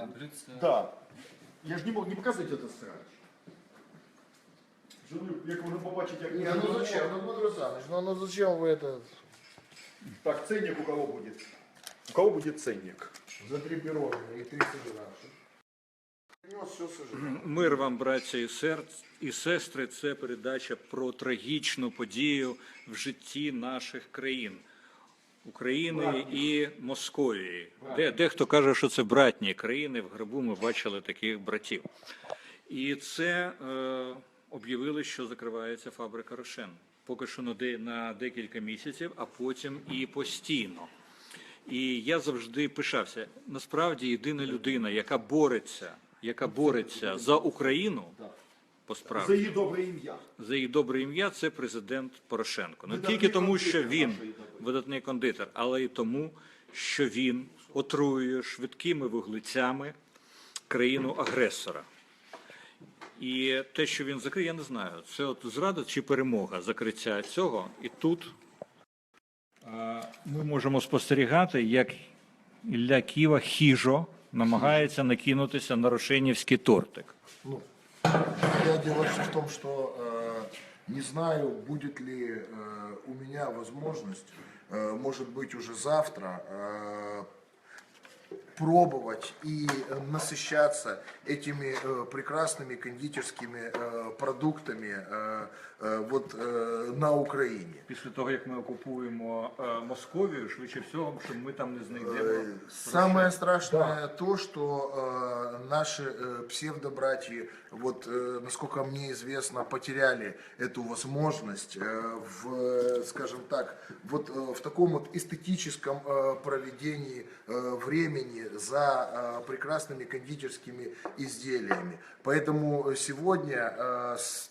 А, блюдце. Да. Я ж не мог не показати це срач. Що ви, як воно побачить, як Не, ну зачем? Ну, Дмитрий Александрович, ну, ну зачем вы это Так, ценник у кого будет? У кого будет ценник? затрепированы и 30 грамм? Принес все сожаление. Мир вам, браття і серць і сестри. Це передача про трагічну подію в житті наших країн. України і Московії. Де, дехто каже, що це братні країни. В грибу ми бачили таких братів. І це е, об'явили, що закривається фабрика Рошен. Поки що на, де, на декілька місяців, а потім і постійно. І я завжди пишався. Насправді єдина людина, яка бореться, яка бореться за Україну по За її добре ім'я. за її добре ім'я, це президент Порошенко. Не Видатний тільки тому, що він видатний кондитер, але й тому, що він отруює швидкими вуглецями країну агресора. І те, що він закриє, я не знаю. Це от зрада чи перемога закриття цього. І тут ми можемо спостерігати, як Ілля Ківа хижо намагається накинутися на рошенівський тортик. Я дело в том, что э, не знаю, будет ли э, у меня возможность, э, может быть уже завтра, э, пробовать и э, насыщаться этими э, прекрасными кондитерскими э, продуктами э, э, вот э, на Украине. Після того, як ми окупуємо е, Московію, швидше всього, що ми там не знайдемо. Э, Самое страшное то, что э, наши э, псевдобратья, вот э, насколько мне известно, потеряли эту возможность э, в, э, скажем так, вот э, в таком вот эстетическом э, проведении э, времени за э, прекрасными кондитерскими изделиями. Поэтому сегодня э, с-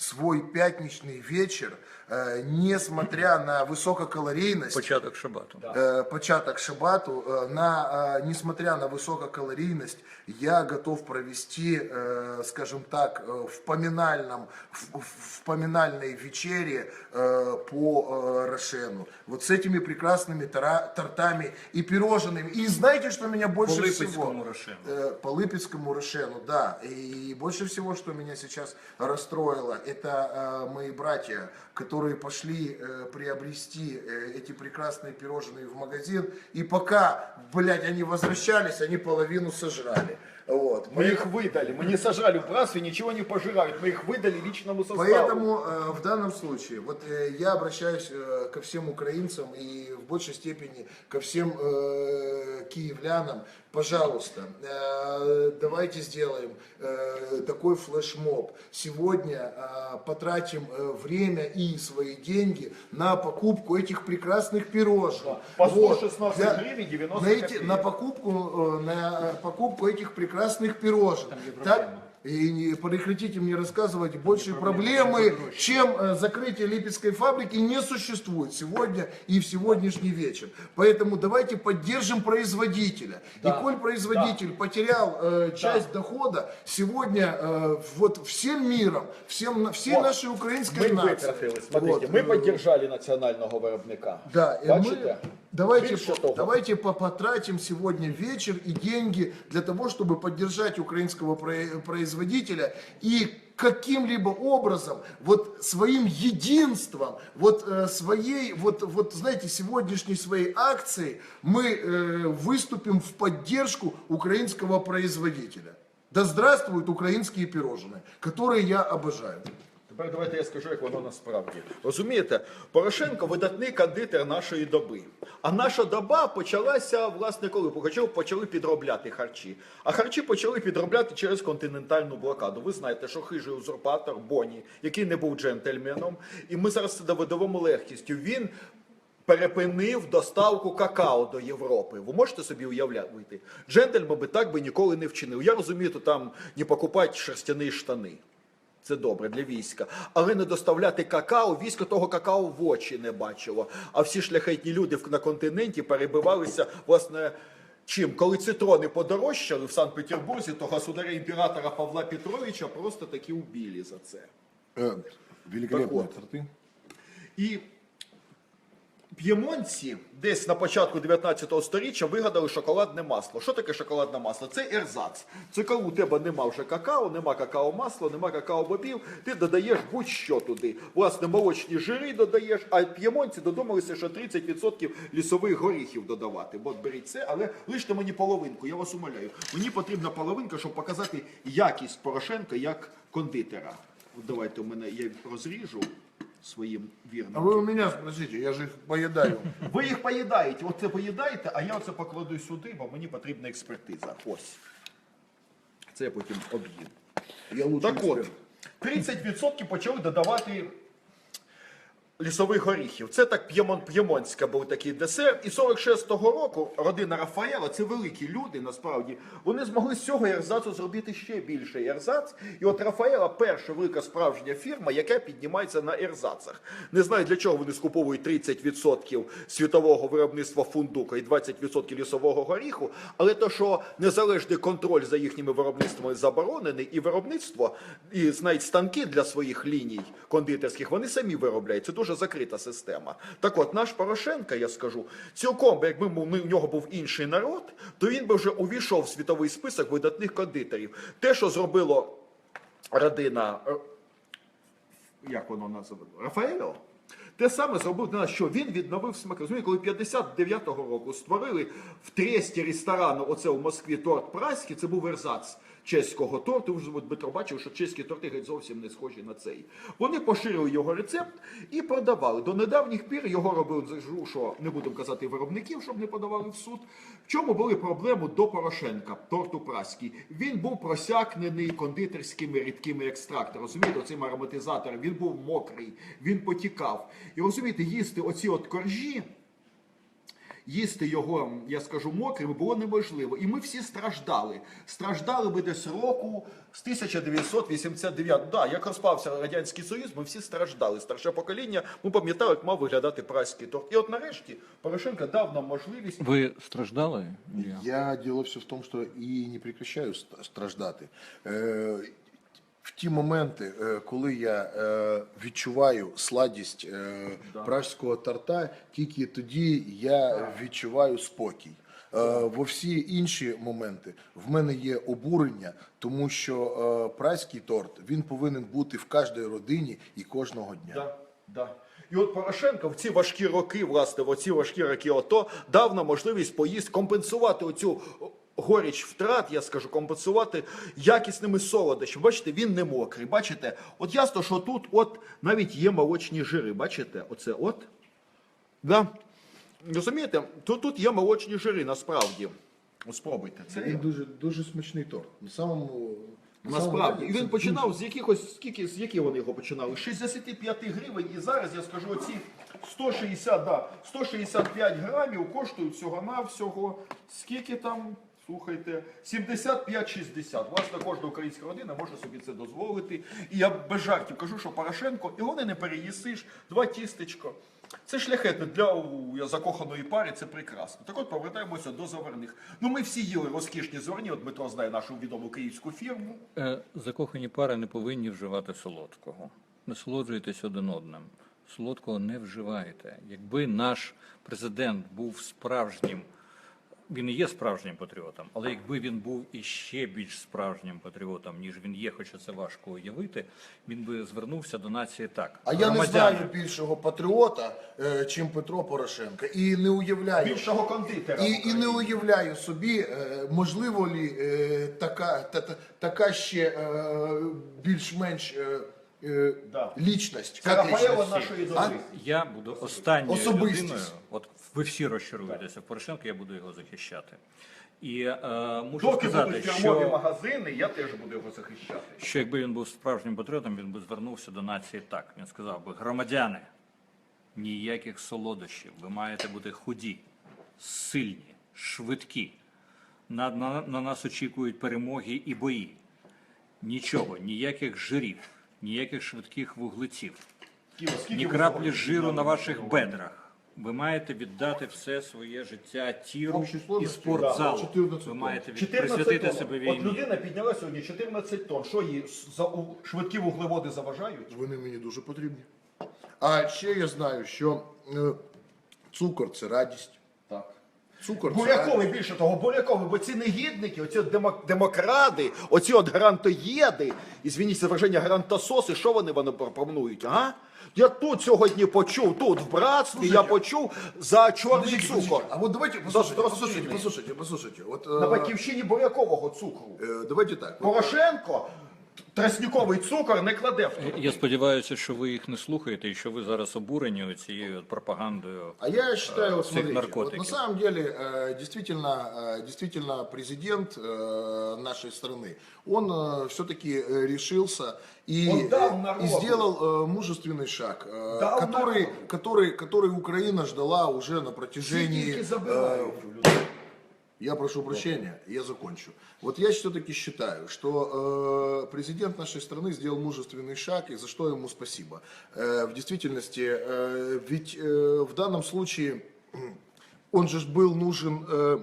свой пятничный вечер, э, несмотря на высококалорийность, Початок шабату. э, початок шабату, э, на, э, несмотря на высококалорийность, я готов провести, э, скажем так, э, в поминальном, в, в поминальной вечере э, по э, Рошену. Вот с этими прекрасными тора- тортами и пирожными. И знаете, что меня больше По всего... Липецькому Рошену. Э, по Липецкому Рошену, да. И больше всего, что меня сейчас расстроило, это э, мои братья, которые пошли э, приобрести э, эти прекрасные пирожные в магазин. И пока, блядь, они возвращались, они половину сожрали. Вот. Мы их выдали. Мы не сажали в братстве, ничего не пожирают. Мы их выдали личному составу. Поэтому э, в данном случае вот э, я обращаюсь э, ко всем украинцам и в большей степени ко всем э, киевлянам. Пожалуйста, э, давайте сделаем э, такой флешмоб. Сегодня э, потратим э, время и свои деньги на покупку этих прекрасных пирожных. По 116 гривен 90 на, эти- на покупку э, на покупку этих прекрасных пирожных. Так, и не прекратите мне рассказывать, больше проблемы, чем э, закрытие Липецкой фабрики, не существует сегодня и в сегодняшний вечер. Поэтому давайте поддержим производителя. И коль производитель потерял э, часть дохода, сегодня э, вот всем миром, всем, всей Вот. нашей украинской Ми нации. смотрите, вот, ми э, поддержали національного виробника. да, и Бачите? мы давайте, по- давайте по- потратим сегодня вечер и деньги для того, чтобы поддержать украинского про- производителя и каким-либо образом, вот своим единством, вот э, своей, вот, вот знаете, сегодняшней своей акцией мы э, выступим в поддержку украинского производителя. Да здравствуют украинские пирожные, которые я обожаю. Тепер давайте я скажу, як воно насправді. Розумієте, Порошенко видатний кондитер нашої доби. А наша доба почалася, власне, коли Почали- почали підробляти харчі. А харчі почали підробляти через континентальну блокаду. Ви знаєте, що хижий узурпатор Боні, який не був джентльменом, і ми зараз це доведемо легкістю. Він перепинив доставку какао до Європи. Ви можете собі уявляти? Джентльмен би так би ніколи не вчинив. Я розумію, то там не покупати шерстяні штани Це добре для війська. Але не доставляти какао, військо того какао в очі не бачило. А всі шляхетні люди в- на континенті перебивалися, власне, чим? Коли цитрони подорожчали в Санкт-Петербурзі, то государя імператора Павла Петровича просто таки убили за це. Э, великолепные Так вот. торты. І П'ємонці десь на початку 19 століття вигадали шоколадне масло. Що таке шоколадне масло? Це ерзац. Це коли у тебе нема вже какао, нема какао-масла, нема какао-бобів, ти додаєш будь-що туди. Власне, молочні жири додаєш, а п'ємонці додумалися, що 30% лісових горіхів додавати. Бо беріть це, але лиште мені половинку, я вас умоляю. Мені потрібна половинка, щоб показати якість Порошенка як кондитера. Давайте у мене я розріжу своїм вірним. А вы у меня спросите, я же их поедаю. Ви їх поїдаєте, оце поїдаєте, а я оце покладу сюди, бо мені потрібна експертиза. Ось. Це я потім об'їм. Я лучше Так от, експерт. 30% почали додавати лісових горіхів. Це так п'ємон, п'ємонська був такий десерт. І 46-го року родина Рафаела, це великі люди, насправді, вони змогли з цього ерзацу зробити ще більший ерзац. І от Рафаела перша велика справжня фірма, яка піднімається на ерзацах. Не знаю, для чого вони скуповують 30% світового виробництва фундука і 20% лісового горіху, але то, що незалежний контроль за їхніми виробництвами заборонений, і виробництво, і навіть станки для своїх ліній кондитерських, вони самі виробляють. Це дуже закрита система. Так от, наш Порошенко, я скажу, цілком, якби у нього був інший народ, то він би вже увійшов в світовий список видатних кондитерів. Те, що зробило родина е, як воно називає, Рафаело. Те саме зробив що він відновив смак. Розумієте, коли 59-го року створили в Тресті ресторану, оце у Москві торт праський, це був ерзац чеського торту. От Дмитро бачив, що чеські торти геть зовсім не схожі на цей. Вони поширили його рецепт і продавали. До недавніх пір його робили, скажу, що не будемо казати виробників, щоб не подавали в суд. В чому були проблеми до Порошенка, торту праський? Він був просякнений кондитерськими рідкими екстрактами. Розумієте, цим ароматизатором. Він був мокрий, він потікав. І розумієте, їсти оці от коржі. Їсти його, я скажу, мокрим було неможливо. І ми всі страждали. Страждали ми десь року з 1989. Да, як розпався Радянський Союз, ми всі страждали. Старше покоління, ми пам'ятали, як мав виглядати праський торт. І от нарешті Порошенко дав нам можливість. Ви страждали? Я дело все в тому, що і не прекращаю страждати. В ті моменти, е, коли я е, відчуваю сладість е, пражського торта, тільки тоді я відчуваю спокій. Во всі інші моменти в мене є обурення, тому що празький торт він повинен бути в кожній родині і кожного дня. Да, да. І от Порошенко в ці важкі роки, власне, в оці важкі роки ОТО дав нам можливість поїсти, компенсувати оцю горіч втрат, я скажу, компенсувати якісними солодощами. Бачите, він не мокрий. Бачите, от ясно, що тут от навіть є молочні жири. Бачите, оце от. Да. Розумієте, тут, тут є молочні жири, насправді. От Спробуйте. Це Він дуже дуже смачний торт. На самому на Насправді, і він починав з якихось, скільки, з які вони його починали? З 65 гривень, і зараз я скажу, оці 160, да, 165 грамів коштують всього-навсього, скільки там, слухайте, 75-60. Власне, кожна українська родина може собі це дозволити. І я без жартів кажу, що Порошенко, його не, переїсиш, два тістечко. Це шляхетне для закоханої пари, це прекрасно. Так от повертаємося до заварних. Ну ми всі їли розкішні зверні, от Дмитро знає нашу відому київську фірму. Е, Закохані пари не повинні вживати солодкого. Насолоджуйтесь один одним. Солодкого не вживайте. Якби наш президент був справжнім, він і є справжнім патріотом, але якби він був іще більш справжнім патріотом, ніж він є, хоча це важко уявити, він би звернувся до нації так. А я не «Громадяни, знаю більшого патріота, е, чим Петро Порошенко. І не уявляю. більшого кондитера. І, і не уявляю собі, е, можливо лі е, така, та, та- така ще е, більш-менш е, е, Да. лічність. Це як Рафаело лічність? нашої доби. Я буду останньою Особистість. людиною. От ви всі розчаруєтеся в Порошенка, я буду його захищати. І е, мушу Доки сказати, будуть фірмові що, магазини, я теж буду його захищати. що якби він був справжнім патріотом, він би звернувся до нації так. Він сказав би: громадяни, ніяких солодощів, ви маєте бути худі, сильні, швидкі. На, на, на нас очікують перемоги і бої. Нічого, ніяких жирів, ніяких швидких вуглеців. Скільки Ні ви краплі сьогодні жиру на ваших бедрах. Ви маєте віддати все своє життя Общій і спортзалу. да, 14 Ви маєте від- 14 присвятити тонн. себе От людина підняла сьогодні 14 тонн. Що їй за у- швидкі вуглеводи заважають? Вони мені дуже потрібні. А ще я знаю, що е, Цукор це радість. Так. Цукор це Бурякові, радість. більше того, бурякові, бо ці негідники, оці от демо- демокради, оці от грантоєди, і звініть за враження грантососи, що вони вони пропонують, а? Я тут сьогодні почув, тут в братстві я почув за чорний Подождите, цукор. подождите. А вот давайте послушайте, послушайте, послушайте, послушайте. Вот, На э, батьківщині бурякового цукру. э, давайте так. Вот, Порошенко тростниковий цукор не кладе в ту. Я сподіваюся, що ви їх не слухаєте і що ви зараз обурені цією от пропагандою. А я считаю, вот всех смотрите, вот наркотиков. на самом деле, э, действительно, э, действительно, президент э, нашей страны, он все-таки решился и, Он дал э, народу. и сделал э, мужественный шаг, э, Дал который, народу. который, который Украина ждала уже на протяжении... Тільки э, забирають у людей. Я прошу прощения, я закончу. Вот я все-таки считаю, что э, президент нашей страны сделал мужественный шаг, и за что ему спасибо. Э, в действительности, э, ведь э, в данном случае м, он же ж был нужен э,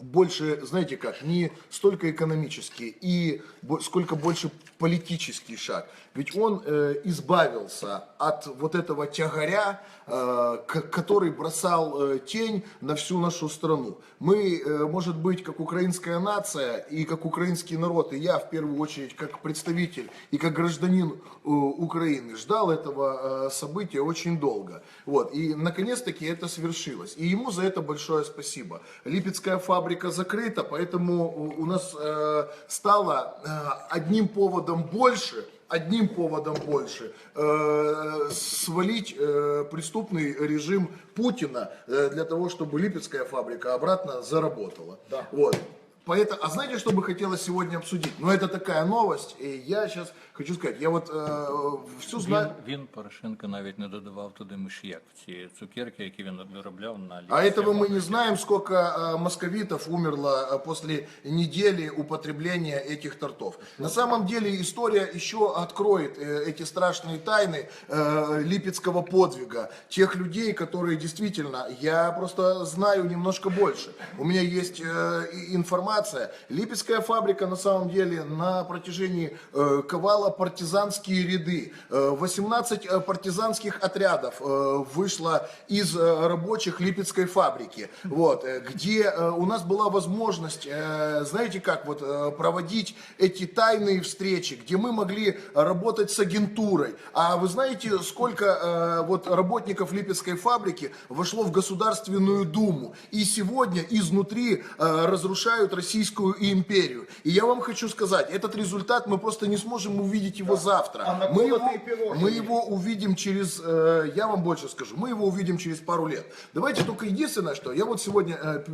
больше, знаете как, не столько экономический, и сколько больше политический шаг. Ведь он э, избавился от вот этого тягаря, э, который бросал э, тень на всю нашу страну. Мы, э, может быть, как украинская нация и как украинский народ, и я в первую очередь как представитель и как гражданин э, Украины ждал этого э, события очень долго. Вот. И наконец-таки это свершилось. И ему за это большое спасибо. Липецкая фабрика закрыта, поэтому у у нас э, стало э, одним поводом больше одним поводом больше э, свалить э, преступный режим Путина э, для того, чтобы Липецкая фабрика обратно заработала. Да. Вот. Поэтому, а знаете, что бы хотелось сегодня обсудить? Ну, это такая новость, и я сейчас хочу сказать, я вот э, всю Він, знаю... він Порошенко навіть не додавав туди миш'як в ці цукерки, які він виробляв на А лікарській этого мы фабриці. не знаем, сколько э, московитов умерло э, после недели употребления этих тортов. На самом деле история еще откроет э, эти страшные тайны э, липецкого подвига. Тех людей, которые действительно, я просто знаю немножко больше. У меня есть э, и- информация. Липецкая фабрика на самом деле на протяжении э, ковала партизанские ряды. Э, 18 э, партизанских отрядов э, вышло из э, рабочих Липецкой фабрики, вот, э, где э, у нас была возможность, э, знаете как, вот, э, проводить эти тайные встречи, где мы могли работать с агентурой. А вы знаете, сколько э, вот работников Липецкой фабрики вошло в Государственную Думу и сегодня изнутри э, разрушают Российскую империю. И я вам хочу сказать, этот результат мы просто не сможем увидеть его завтра. А мы, его, мы его увидим через, э, я вам больше скажу, мы его увидим через пару лет. Давайте только единственное, что я вот сегодня э,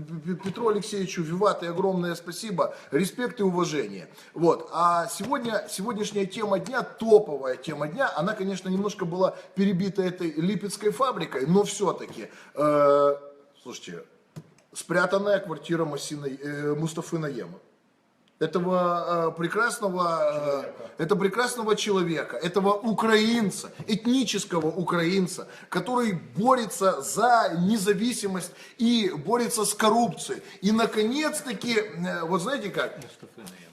Петру Алексеевичу Виват и огромное спасибо, респект и уважение. Вот. А сегодня, сегодняшняя тема дня, топовая тема дня, она, конечно, немножко была перебита этой липецкой фабрикой, но все-таки, э, слушайте, спрятанная квартира Масина, э, Мустафы Наема этого э, прекрасного, э, это прекрасного человека, этого украинца, этнического украинца, который борется за независимость и борется с коррупцией. И наконец-таки, э, вот знаете как?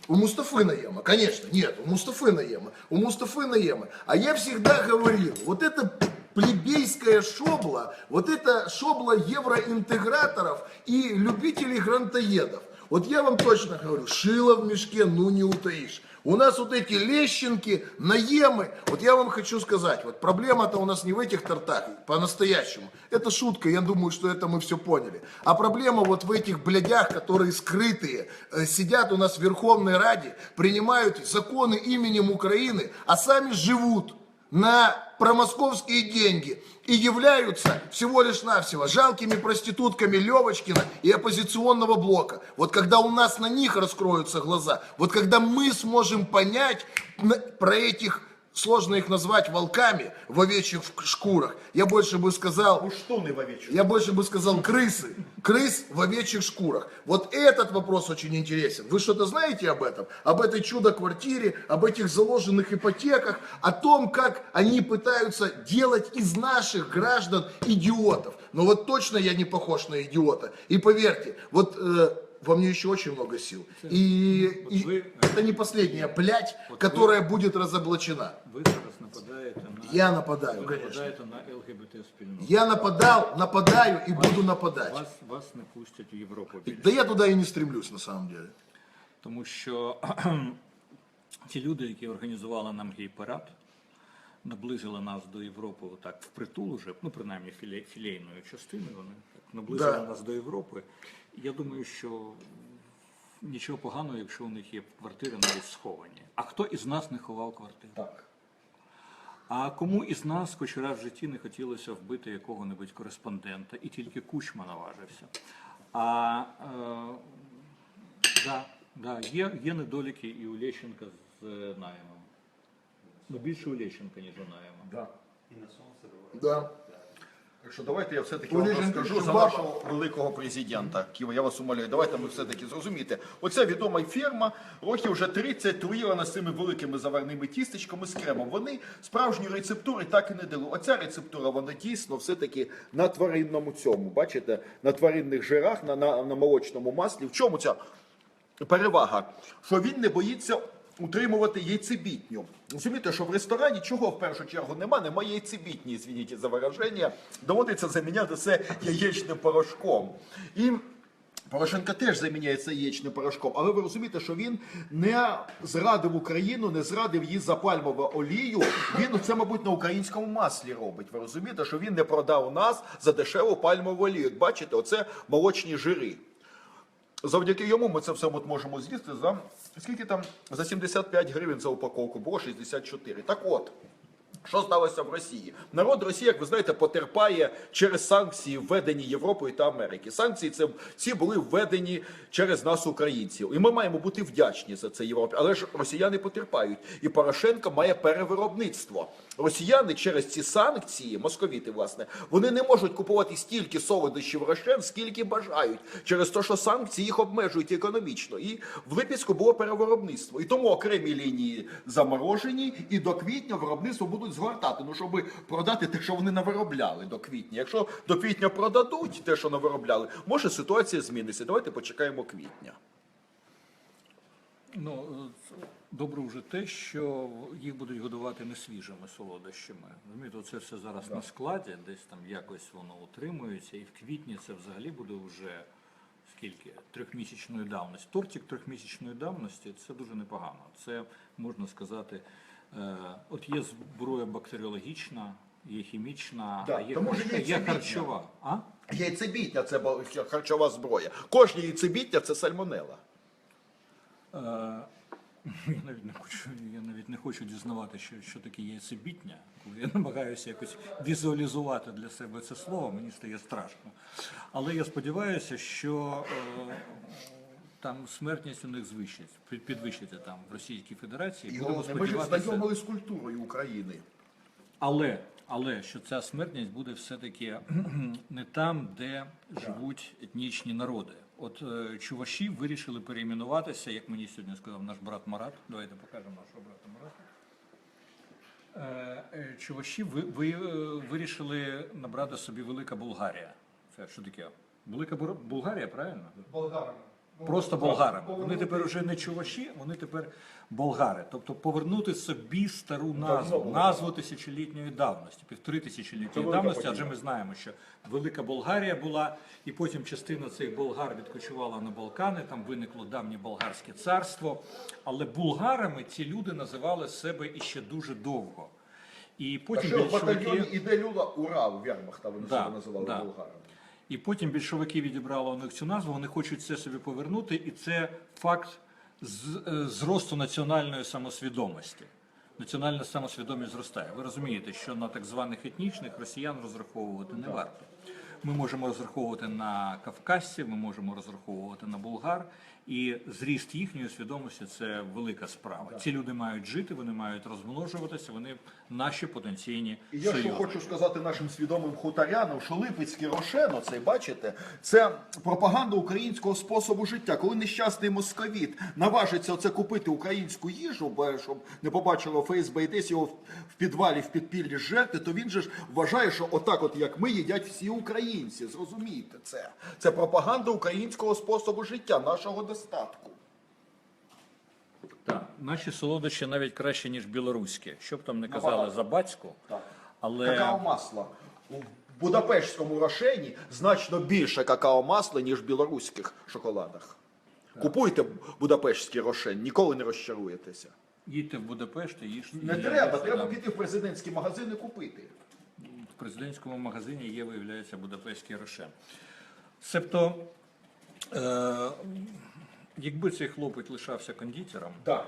У Мустафы Наема, конечно, нет, у Мустафы Наема, у Мустафы Наема. А я всегда говорил, вот это плебейская шобла, вот это шобла евроинтеграторов и любителей грантоедов. Вот я вам точно говорю, шило в мешке, ну не утаишь. У нас вот эти лещенки, наемы, вот я вам хочу сказать, вот проблема-то у нас не в этих тортах, по-настоящему. Это шутка, я думаю, что это мы все поняли. А проблема вот в этих блядях, которые скрытые, э, сидят у нас в Верховной Раде, принимают законы именем Украины, а сами живут на промосковские деньги и являются всего лишь навсего жалкими проститутками Левочкина и оппозиционного блока. Вот когда у нас на них раскроются глаза, вот когда мы сможем понять про этих, сложно их назвать волками в овечьих шкурах, я больше бы сказал Пуштуни в овечу. я больше бы сказал крысы. Крыс в овечьих шкурах. Вот этот вопрос очень интересен. Вы что-то знаете об этом? Об этой чудо-квартире, об этих заложенных ипотеках, о том, как они пытаются делать из наших граждан идиотов. Но вот точно я не похож на идиота. И поверьте, вот э, во мне еще очень много сил. И, и вы- это не последняя блядь, которая будет разоблачена. Ви зараз нападаєте на Я нападаю, Ви конечно. нападаєте на ЛГБТ спільноту. Я нападал, нападаю и буду нападать. Вас, вас не пустять в Європу більше. Да я туда и не стремлюсь, на самом деле. Тому що ті люди, які організували нам гей-парад, наблизили нас до Європи так впритул уже, ну принаймні філе, філейною частиною, вони так наблизили Да. нас до Європи. Я думаю, що нічого поганого, якщо у них є квартири навіть сховані. А хто із нас не ховав квартиру? Так. А кому із нас хоч раз в житті не хотілося вбити якого-небудь кореспондента, і тільки Кучма наважився. А е, да, да, є, є недоліки і у Лещенка з е, Наємом. Ну, більше у Лещенка, ніж у Наєма. Да. Да. Так що давайте я все-таки вам розкажу за баба. нашого великого президента Києва. Я вас умоляю, давайте ми все-таки зрозумієте. Оця відома ферма років вже 30 труїла з цими великими заварними тістечками з кремом. Вони справжні рецептури так і не дали. Оця рецептура, вона дійсно все-таки на тваринному цьому. Бачите, на тваринних жирах, на, на, на молочному маслі. В чому ця перевага? Що він не боїться утримувати яйцебітню. Розумієте, що в ресторані чого в першу чергу нема, немає яйцебітні, звініть за вираження. Доводиться заміняти це яєчним порошком. І Порошенко теж заміняється яєчним порошком, але ви розумієте, що він не зрадив Україну, не зрадив її за пальмову олію. Він це, мабуть, на українському маслі робить. Ви розумієте, що він не продав нас за дешеву пальмову олію. Бачите, оце молочні жири. Завдяки йому ми це все от можемо з'їсти за скільки там за 75 гривень за упаковку, було 64. Так от. Що сталося в Росії? Народ Росії, як ви знаєте, потерпає через санкції, введені Європою та Америки. Санкції це ці були введені через нас, українців, і ми маємо бути вдячні за це Європі. Але ж росіяни потерпають, і Порошенко має перевиробництво. Росіяни через ці санкції, московіти, власне, вони не можуть купувати стільки солодощів рошен, скільки бажають, через те, що санкції їх обмежують економічно. І в Липецьку було перевиробництво. І тому окремі лінії заморожені, і до квітня виробництво будуть згортати. Ну, щоб продати те, що вони навиробляли до квітня. Якщо до квітня продадуть те, що навиробляли, може ситуація зміниться. Давайте почекаємо квітня. Ну, е, добре вже те, що їх будуть годувати не свіжими солодощами. Розумієте, це все зараз на складі, десь там якось воно утримується, і в квітні це взагалі буде вже скільки? Трьохмісячної давності. Тортик трьохмісячної давності це дуже непогано. Це можна сказати, е, от є зброя бактеріологічна, є хімічна, Да, а є, тому ж є харчова. А? Яйцебітня це харчова зброя. Кожне яйцебітня це сальмонела. Е, Я навіть не хочу, я навіть не хочу дізнавати, що, що таке яйцебітня. Коли я намагаюся якось візуалізувати для себе це слово, мені стає страшно. Але я сподіваюся, що е, там смертність у них звищить, підвищиться там в Російській Федерації. Головне, ми ж знайомили з культурою України. Але, але що ця смертність буде все-таки не там, де живуть етнічні народи. От е, чуваші вирішили перейменуватися, як мені сьогодні сказав наш брат Марат. Давайте покажемо нашого брата Марата. Е, е, Чуваші ви, ви, вирішили набрати собі Велика Болгарія. Це що таке? Велика Болгарія, правильно? Болгарами. Просто болгарами. Вони тепер вже не чуваші, вони тепер болгари. Тобто повернути собі стару назву, назву тисячолітньої давності, півтори тисячолітньої давності, адже ми знаємо, що Велика Болгарія була, і потім частина цих болгар відкочувала на Балкани, там виникло давнє болгарське царство. Але булгарами ці люди називали себе іще дуже довго. І А що в батальйоні більшовики... іде Люла Урал Вермахта, вони Да, себе називали да. болгарами. І потім більшовики відібрали у них цю назву, вони хочуть це собі повернути, і це факт е, зросту національної самосвідомості. Національна самосвідомість зростає. Ви розумієте, що на так званих етнічних росіян розраховувати не варто. Ми можемо розраховувати на кавказців, ми можемо розраховувати на булгар, і зріст їхньої свідомості це велика справа. Ці люди мають жити, вони мають розмножуватися, вони наші потенційні І я що хочу сказати нашим свідомим хуторянам, що Липецький Рошен, оцей, бачите, це пропаганда українського способу життя. Коли нещасний московіт наважиться оце купити українську їжу, бо щоб не побачило ФСБ і десь його в підвалі, в підпіллі жерти, то він же ж вважає, що отак, от як ми їдять всі українці. Зрозумійте це. Це пропаганда українського способу життя, нашого достатку. Так, наші солодощі навіть краще, ніж білоруські. Що б там не казали за бацьку, Але Какао-масло. У Будапештському рошені значно більше какао-масла, ніж в білоруських шоколадах. Купуйте Будапештський рошен, ніколи не розчаруєтеся. їдьте в Будапешт і їж. Не треба, треба піти в президентський магазин і купити. В президентському магазині є, виявляється, будапештський рошен. Себто, е, якби цей хлопець лишався кондитером, да.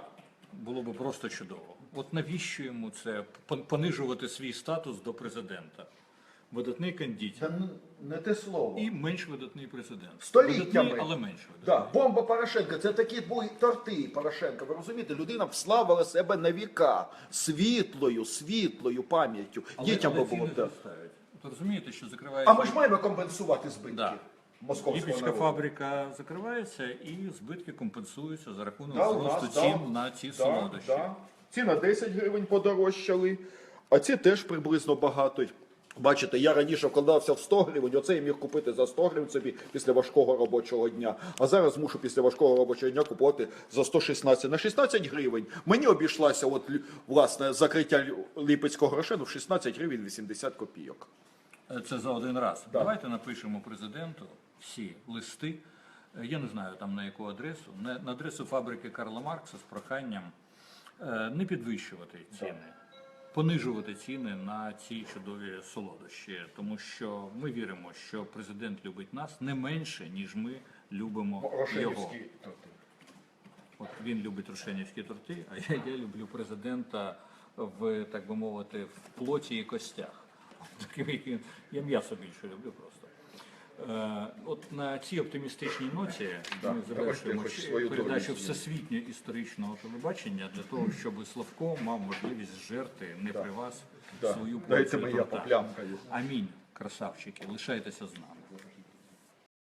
було б просто чудово. От навіщо йому це понижувати свій статус до президента? Видатний кондитер Це не те слово. і менш видатний президент. Століттями. Видатний, але менш видатний. Да, бомба Порошенка, це такі були торти Порошенка. Ви розумієте, людина вславила себе на віка світлою, світлою пам'яттю. Дітям би було. Да. От розумієте, що закривається А ми ж маємо компенсувати збитки Да. московського фабрика закривається і збитки компенсуються за рахунок Да, зросту нас, цін да, на ці да, солодощі. да. Ці на 10 гривень подорожчали, а ці теж приблизно багато. Бачите, я раніше вкладався в 100 гривень, оце я міг купити за 100 гривень собі після важкого робочого дня. А зараз мушу після важкого робочого дня купувати за 116 на 16 гривень. Мені обійшлася от власне закриття ліпецького рошену в 16 гривень 80 копійок. Е, Це за один раз. Давайте напишемо президенту всі листи. е, Я не знаю там на яку адресу, на, на адресу фабрики Карла Маркса з проханням е, не підвищувати ціни, понижувати ціни на ці чудові солодощі, тому що ми віримо, що президент любить нас не менше, ніж ми любимо його. Торти. От він любить рушенівські торти, а я, я люблю президента в, так би мовити, в плоті і костях. Я м'ясо більше люблю просто. Е, от на цій оптимістичній ноті ми давайте завершуємо хоч свою передачу з'їм. всесвітньо історичного телебачення для того, щоб Славко мав можливість жерти не при вас Да. свою Дайте порцію мені я торта. поплямкаю. Амінь, красавчики, лишайтеся з нами.